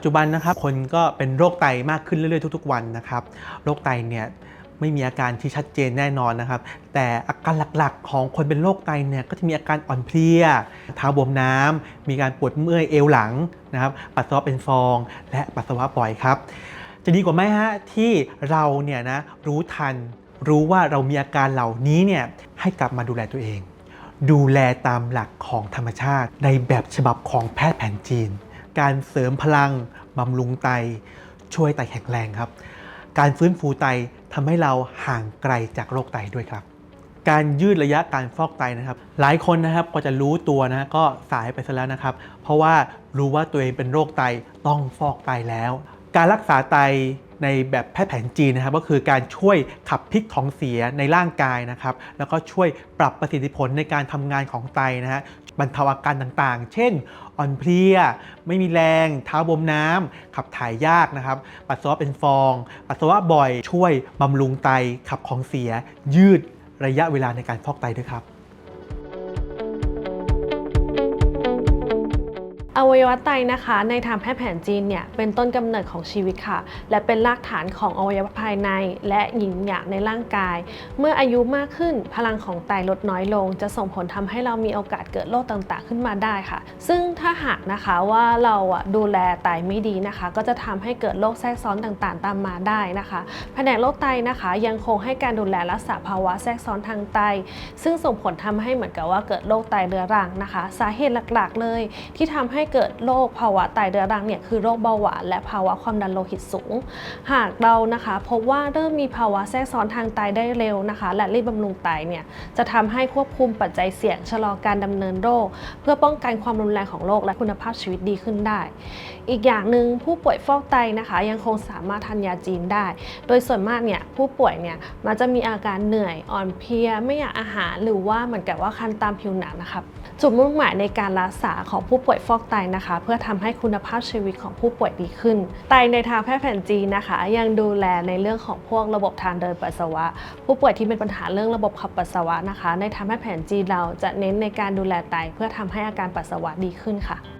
ปัจจุบันนะครับคนก็เป็นโรคไตมากขึ้นเรื่อยๆทุก ๆ วันนะครับโรคไตเนี่ยไม่มีอาการที่ชัดเจนแน่นอนนะครับ แต่อาการหลักๆ ของคนเป็นโรคไตเนี่ยก็จะมีอาการอ่อนเพลียเท้าบวมน้ำมีการปวดเมื่อยเอวหลังนะครับปัสสาวะเป็นฟอง และปัสสาวะบ่อยครับ จะดีกว่าไหมฮะที่เราเนี่ยนะรู้ทันรู้ว่าเรามีอาการเหล่านี้เนี่ยให้กลับมาดูแลตัวเอง ดูแลตามหลักของธรรมชาติในแบบฉบับของแพทย์แผนจีน การเสริมพลังบำรุงไต ช่วยไตแข็งแรงครับ การฟื้นฟูไตทำให้เราห่างไกลจากโรคไตด้วยครับ การยืดระยะการฟอกไตนะครับ หลายคนนะครับก็จะรู้ตัวนะก็สายไปซะแล้วนะครับ เพราะว่ารู้ว่าตัวเองเป็นโรคไตต้องฟอกไตแล้ว การรักษาไต ในแบบแพทย์แผนจีนนะครับ ก็คือการช่วยขับพิษของเสียในร่างกายนะครับ แล้วก็ช่วยปรับประสิทธิผลในการทำงานของไตนะฮะบรรเทาอาการต่างๆ เช่น อ่อนเพลีย ไม่มีแรง เท้าบวมน้ำขับถ่ายยากนะครับ ปัสสาวะเป็นฟอง ปัสสาวะบ่อย ช่วยบำรุงไต ขับของเสีย ยืดระยะเวลาในการฟอกไตด้วยครับ อวัยวะไตนะคะ ในทางแพทย์แผนจีนเนี่ยเป็นต้นกำเนิดของชีวิตค่ะ และเป็นรากฐานของอวัยวะภายใน และหญิงหยางในร่างกาย เมื่ออายุมากขึ้นพลังของไตลดน้อยลง จะส่งผลทำให้เรามีโอกาสเกิดโรคต่างๆ ขึ้นมาได้ค่ะ ซึ่งถ้าหากนะคะว่าเราอะดูแลไตไม่ดีนะคะ ก็จะทำให้เกิดโรคแทรกซ้อนต่างๆ ตามมาได้นะคะแผนกโรคไตนะคะ ยังคงให้การดูแลรักษาภาวะแทรกซ้อนทางไต ซึ่งส่งผลทำให้เหมือนกับว่าเกิดโรคไตเรื้อรังนะคะ สาเหตุหลักๆ เลยที่ทำให้เกิดโรคภาวะไตเรื้อรังเนี่ยคือโรคเบาหวานและภาวะความดันโลหิตสูง หากเรานะคะพบว่าเริ่มมีภาวะแทรกซ้อนทางไตได้เร็วนะคะ และรีบบำรุงไตเนี่ยจะทำให้ควบคุมปัจจัยเสี่ยงชะลอการดำเนินโรค เพื่อป้องกันความรุนแรงของโรคและคุณภาพชีวิตดีขึ้นได้ อีกอย่างหนึ่งผู้ป่วยฟอกไตนะคะ ยังคงสามารถทานยาจีนได้ โดยส่วนมากเนี่ยผู้ป่วยเนี่ยมันจะมีอาการเหนื่อยอ่อนเพลียไม่อยากอาหารหรือว่าเหมือนกับว่าคันตามผิวหนังนะครับจุดมุ่งหมายในการรักษาของผู้ป่วยฟอกไตนะคะ เพื่อทำให้คุณภาพชีวิตของผู้ป่วยดีขึ้น ไตในทางแพทย์แผนจีนนะคะ ยังดูแลในเรื่องของพวกระบบทางเดินปัสสาวะ ผู้ป่วยที่เป็นปัญหาเรื่องระบบขับปัสสาวะนะคะ ในทางแพทย์แผนจีนเราจะเน้นในการดูแลไตเพื่อทำให้อาการปัสสาวะดีขึ้นค่ะ